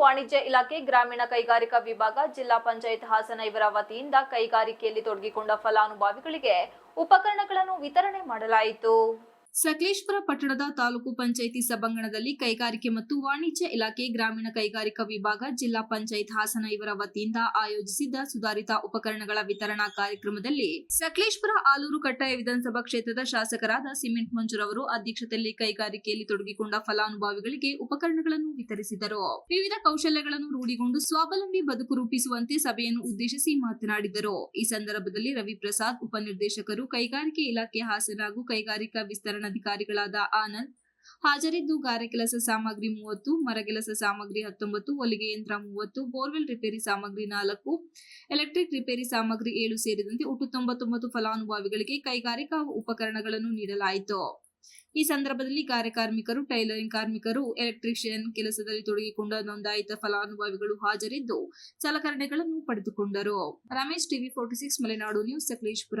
ವಾಣಿಜ್ಯ ಇಲಾಖೆ, ಗ್ರಾಮೀಣ ಕೈಗಾರಿಕಾ ವಿಭಾಗ, ಜಿಲ್ಲಾ ಪಂಚಾಯತ್ ಹಾಸನ ಇವರ ವತಿಯಿಂದ ಕೈಗಾರಿಕೆಯಲ್ಲಿ ತೊಡಗಿಕೊಂಡ ಫಲಾನುಭವಿಗಳಿಗೆ ಉಪಕರಣಗಳನ್ನು ವಿತರಣೆ ಮಾಡಲಾಯಿತು. ಸಕಲೇಶ್ಪುರ ಪಟ್ಟಣದ ತಾಲೂಕು ಪಂಚಾಯಿತಿ ಸಭಾಂಗಣದಲ್ಲಿ ಕೈಗಾರಿಕೆ ಮತ್ತು ವಾಣಿಜ್ಯ ಇಲಾಖೆ ಗ್ರಾಮೀಣ ಕೈಗಾರಿಕಾ ವಿಭಾಗ ಜಿಲ್ಲಾ ಪಂಚಾಯತ್ ಹಾಸನ ಇವರ ವತಿಯಿಂದ ಆಯೋಜಿಸಿದ್ದ ಸುಧಾರಿತ ಉಪಕರಣಗಳ ವಿತರಣಾ ಕಾರ್ಯಕ್ರಮದಲ್ಲಿ ಸಕಲೇಶ್ವರ ಆಲೂರು ಕಟ್ಟಾಯ ವಿಧಾನಸಭಾ ಕ್ಷೇತ್ರದ ಶಾಸಕರಾದ ಸಿಮೆಂಟ್ ಮಂಜುರವರು ಅಧ್ಯಕ್ಷತೆಯಲ್ಲಿ ಕೈಗಾರಿಕೆಯಲ್ಲಿ ತೊಡಗಿಕೊಂಡ ಫಲಾನುಭವಿಗಳಿಗೆ ಉಪಕರಣಗಳನ್ನು ವಿತರಿಸಿದರು. ವಿವಿಧ ಕೌಶಲ್ಯಗಳನ್ನು ರೂಢಿಗೊಂಡು ಸ್ವಾವಲಂಬಿ ಬದುಕು ರೂಪಿಸುವಂತೆ ಸಭೆಯನ್ನು ಉದ್ದೇಶಿಸಿ ಮಾತನಾಡಿದರು. ಈ ಸಂದರ್ಭದಲ್ಲಿ ರವಿಪ್ರಸಾದ್ ಉಪನಿರ್ದೇಶಕರು ಕೈಗಾರಿಕೆ ಇಲಾಖೆ ಹಾಸನ ಹಾಗೂ ಕೈಗಾರಿಕಾ ವಿಸ್ತರಣಾಧಿಕಾರಿಗಳಾದ ಆನಂದ್, ಹಾಜರಿದ್ದು ಗಾರೆ ಕೆಲಸ ಸಾಮಗ್ರಿ ಮೂವತ್ತು ಮರಗೆಲಸ ಸಾಮಗ್ರಿ ಹತ್ತೊಂಬತ್ತು, ಹೊಲಿಗೆ ಯಂತ್ರ ಮೂವತ್ತು, ಬೋರ್ವೆಲ್ ರಿಪೇರಿ ಸಾಮಗ್ರಿ ನಾಲ್ಕು, ಎಲೆಕ್ಟ್ರಿಕ್ ರಿಪೇರಿ ಸಾಮಗ್ರಿ ಏಳು ಸೇರಿದಂತೆ ಒಟ್ಟು ತೊಂಬತ್ತೊಂಬತ್ತು ಫಲಾನುಭವಿಗಳಿಗೆ ಕೈಗಾರಿಕಾ ಉಪಕರಣಗಳನ್ನು ನೀಡಲಾಯಿತು. ಈ ಸಂದರ್ಭದಲ್ಲಿ ಕಾರ್ಯಕಾರ್ಮಿಕರು ಟೈಲರಿಂಗ್ ಕಾರ್ಮಿಕರು, ಎಲೆಕ್ಟ್ರಿಷಿಯನ್ ಕೆಲಸದಲ್ಲಿ ತೊಡಗಿಕೊಂಡ ನೋಂದಾಯಿತ ಫಲಾನುಭವಿಗಳು ಹಾಜರಿದ್ದು ಸಲಕರಣೆಗಳನ್ನು ಪಡೆದುಕೊಂಡರು. Ramesh TV forty six, Malenadu news, Sakleshpur.